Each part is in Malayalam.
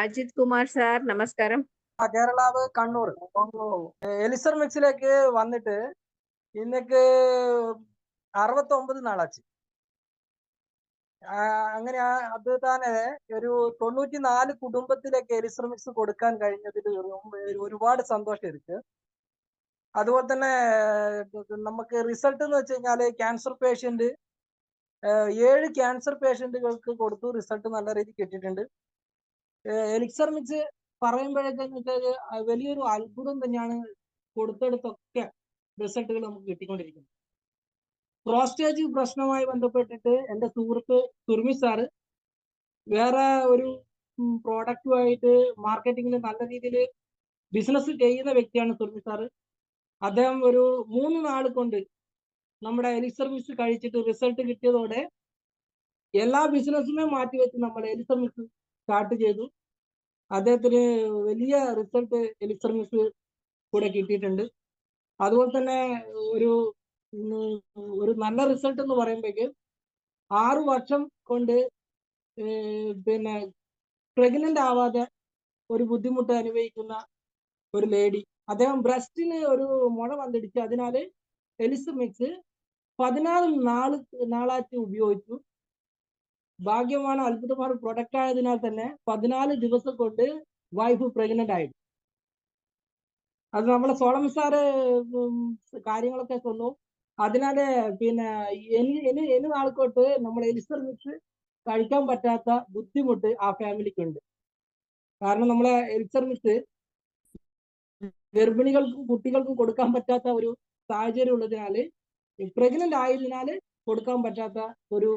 അജിത് കുമാർ സാർ നമസ്കാരം. കേരളാവ് കണ്ണൂർ. എലിസർ മിക്സിലേക്ക് വന്നിട്ട് ഇന്നക്ക് അറുപത്തി ഒമ്പത് നാളാച്ച് അങ്ങനെ അത് തന്നെ ഒരു തൊണ്ണൂറ്റി നാല് കുടുംബത്തിലേക്ക് എലിസർ മിക്സ് കൊടുക്കാൻ കഴിഞ്ഞതിൽ ഒരുപാട് സന്തോഷം ഇരിക്ക് അതുപോലെ തന്നെ നമുക്ക് റിസൾട്ട് എന്ന് വെച്ച് കഴിഞ്ഞാൽ ക്യാൻസർ പേഷ്യന്റ് ഏഴ് ക്യാൻസർ പേഷ്യന്റുകൾക്ക് കൊടുത്തു. റിസൾട്ട് നല്ല രീതിയിൽ കിട്ടിയിട്ടുണ്ട്. എലിക്സർ മിക്സ് പറയുമ്പോഴേക്കെന്ന് വെച്ചാൽ വലിയൊരു അത്ഭുതം തന്നെയാണ് കൊടുത്തെടുത്തൊക്കെ റിസൾട്ടുകൾ നമുക്ക് കിട്ടിക്കൊണ്ടിരിക്കുന്നത്. പ്രോസ്റ്റേജ് പ്രശ്നവുമായി ബന്ധപ്പെട്ടിട്ട് എന്റെ സുഹൃത്ത് തുർമി സാറ് വേറെ ഒരു പ്രോഡക്റ്റുമായിട്ട് മാർക്കറ്റിംഗിൽ നല്ല രീതിയിൽ ബിസിനസ് ചെയ്യുന്ന വ്യക്തിയാണ് തുർമി സാറ്. അദ്ദേഹം ഒരു മൂന്ന് നാൾ കൊണ്ട് നമ്മുടെ എലിസർ മിക്സ് കഴിച്ചിട്ട് റിസൾട്ട് കിട്ടിയതോടെ എല്ലാ ബിസിനസ്സുമേ മാറ്റിവെച്ച് നമ്മൾ എലിസർ മിക്സ് സ്റ്റാർട്ട് ചെയ്തു. അദ്ദേഹത്തിന് വലിയ റിസൾട്ട് മിക്സ് കൂടെ കിട്ടിയിട്ടുണ്ട്. അതുപോലെ തന്നെ ഒരു ഒരു നല്ല റിസൾട്ട് എന്ന് പറയുമ്പോഴേക്കും ആറു വർഷം കൊണ്ട് പിന്നെ പ്രഗ്നന്റ് ആവാതെ ഒരു ബുദ്ധിമുട്ട് അനുഭവിക്കുന്ന ഒരു ലേഡി അദ്ദേഹം ബ്രസ്റ്റിന് ഒരു മുഴ വന്നിടിച്ച് അതിനാല് എലിസർ മിക്സ് പതിനാറ് നാൾ നാളായിട്ട് ഉപയോഗിച്ചു. ഭാഗ്യമാണ് അത്ഭുതമാർ പ്രൊഡക്റ്റ് ആയതിനാൽ തന്നെ പതിനാല് ദിവസം കൊണ്ട് വൈഫ് പ്രഗ്നന്റ് ആയി. അത് നമ്മളെ സോളം സാറ് കാര്യങ്ങളൊക്കെ തന്നു അതിനാല് പിന്നെ ഇനി ഇനി ഇനി നാൾക്കോട്ട് നമ്മൾ എലിസർ മിക്സ് കഴിക്കാൻ പറ്റാത്ത ബുദ്ധിമുട്ട് ആ ഫാമിലിക്ക് ഉണ്ട് കാരണം നമ്മളെ എലിസർ മിക്സ് ഗർഭിണികൾക്കും കുട്ടികൾക്കും കൊടുക്കാൻ പറ്റാത്ത ഒരു സാഹചര്യം ഉള്ളതിനാല് പ്രഗ്നന്റ് ആയതിനാല് കൊടുക്കാൻ പറ്റാത്ത ഒരു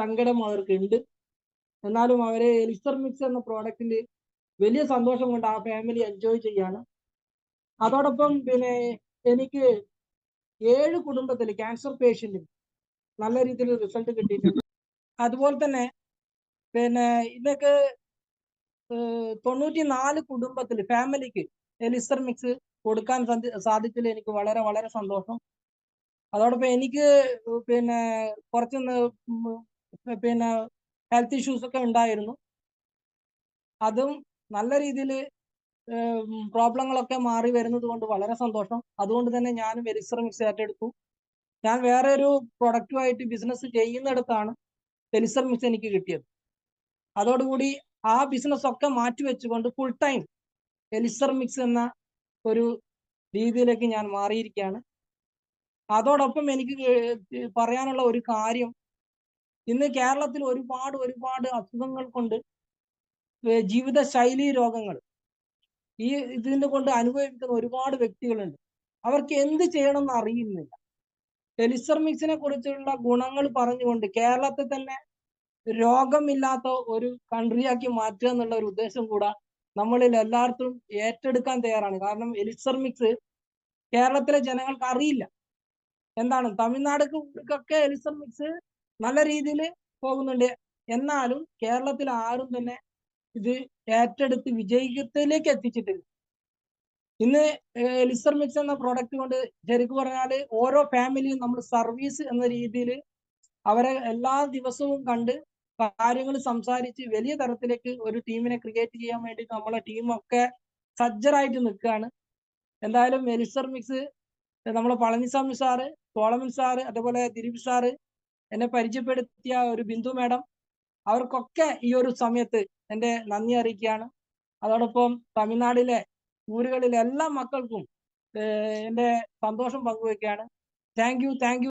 സങ്കടം അവർക്ക് ഉണ്ട് എന്നാലും അവരെ എലിസർ മിക്സ് എന്ന പ്രോഡക്റ്റിൽ വലിയ സന്തോഷം കൊണ്ട് ആ ഫാമിലി എൻജോയ് ചെയ്യാണ്. അതോടൊപ്പം പിന്നെ എനിക്ക് ഏഴ് കുടുംബത്തിൽ ക്യാൻസർ പേഷ്യന്റിന് നല്ല രീതിയിൽ റിസൾട്ട് കിട്ടിയിട്ടുണ്ട്. അതുപോലെ തന്നെ പിന്നെ ഇതൊക്കെ തൊണ്ണൂറ്റി നാല് കുടുംബത്തിൽ ഫാമിലിക്ക് എലിസർ മിക്സ് കൊടുക്കാൻ സാധിച്ചതിൽ എനിക്ക് വളരെ വളരെ സന്തോഷം. അതോടൊപ്പം എനിക്ക് പിന്നെ കുറച്ച് ന- പിന്നെ ഹെൽത്ത് ഇഷ്യൂസ് ഒക്കെ ഉണ്ടായിരുന്നു. അതും നല്ല രീതിയിൽ പ്രോബ്ലങ്ങളൊക്കെ മാറി വരുന്നത് കൊണ്ട് വളരെ സന്തോഷം. അതുകൊണ്ട് തന്നെ ഞാനും എലിസർ മിക്സ് ഏറ്റെടുത്തു. ഞാൻ വേറെ ഒരു പ്രൊഡക്റ്റുമായിട്ട് ബിസിനസ് ചെയ്യുന്നിടത്താണ് എലിസർ മിക്സ് എനിക്ക് കിട്ടിയത്. അതോടുകൂടി ആ ബിസിനസ് ഒക്കെ മാറ്റി വെച്ചുകൊണ്ട് ഫുൾ ടൈം എലിസർ മിക്സ് എന്ന ഒരു രീതിയിലേക്ക് ഞാൻ മാറിയിരിക്കുകയാണ്. അതോടൊപ്പം എനിക്ക് പറയാനുള്ള ഒരു കാര്യം. ഇന്ന് കേരളത്തിൽ ഒരുപാട് ഒരുപാട് അസുഖങ്ങൾ കൊണ്ട് ജീവിതശൈലി രോഗങ്ങൾ ഈ ഇതിനെ കൊണ്ട് അനുഭവിക്കുന്ന ഒരുപാട് വ്യക്തികളുണ്ട്. അവർക്ക് എന്ത് ചെയ്യണമെന്ന് അറിയുന്നില്ല. ടെലിസർമിക്സിനെ കുറിച്ചുള്ള ഗുണങ്ങൾ പറഞ്ഞുകൊണ്ട് കേരളത്തെ തന്നെ രോഗമില്ലാത്ത ഒരു കൺട്രിയാക്കി മാറ്റുക എന്നുള്ള ഒരു ഉദ്ദേശം കൂടെ നമ്മളിൽ എല്ലായിടത്തും ഏറ്റെടുക്കാൻ തയ്യാറാണ്. കാരണം എലിസർമിക്സ് കേരളത്തിലെ ജനങ്ങൾക്ക് അറിയില്ല. എന്താണ്? തമിഴ്നാടുക്കൊക്കെ എലിസൺ മിക്സ് നല്ല രീതിയിൽ പോകുന്നുണ്ട്. എന്നാലും കേരളത്തിൽ ആരും തന്നെ ഇത് ഏറ്റെടുത്ത് വിജയത്തിലേക്ക് എത്തിച്ചിട്ടില്ല. ഇന്ന് എലിസർ മിക്സ് എന്ന പ്രോഡക്റ്റ് കൊണ്ട് ശരിക്കും പറഞ്ഞാൽ ഓരോ ഫാമിലിയും നമ്മൾ സർവീസ് എന്ന രീതിയിൽ അവരെ എല്ലാ ദിവസവും കണ്ട് കാര്യങ്ങൾ സംസാരിച്ച് വലിയ തരത്തിലേക്ക് ഒരു ടീമിനെ ക്രിയേറ്റ് ചെയ്യാൻ വേണ്ടി നമ്മളെ ടീമൊക്കെ സജ്ജരായിട്ട് നിൽക്കുകയാണ്. എന്തായാലും എലിസർ മിക്സ് നമ്മളെ പളനിസ്വാമി സാറ് സോളമൻ സാറ് അതേപോലെ ദിലീപ് സാറ് എന്നെ പരിചയപ്പെടുത്തിയ ഒരു ബിന്ദു മാഡം അവർക്കൊക്കെ ഈ ഒരു സമയത്ത് എന്റെ നന്ദി അറിയിക്കുകയാണ്. അതോടൊപ്പം തമിഴ്നാടിലെ ഊരുകളിലെ എല്ലാ മക്കൾക്കും എന്റെ സന്തോഷം പങ്കുവെക്കുകയാണ്. Thank you thank you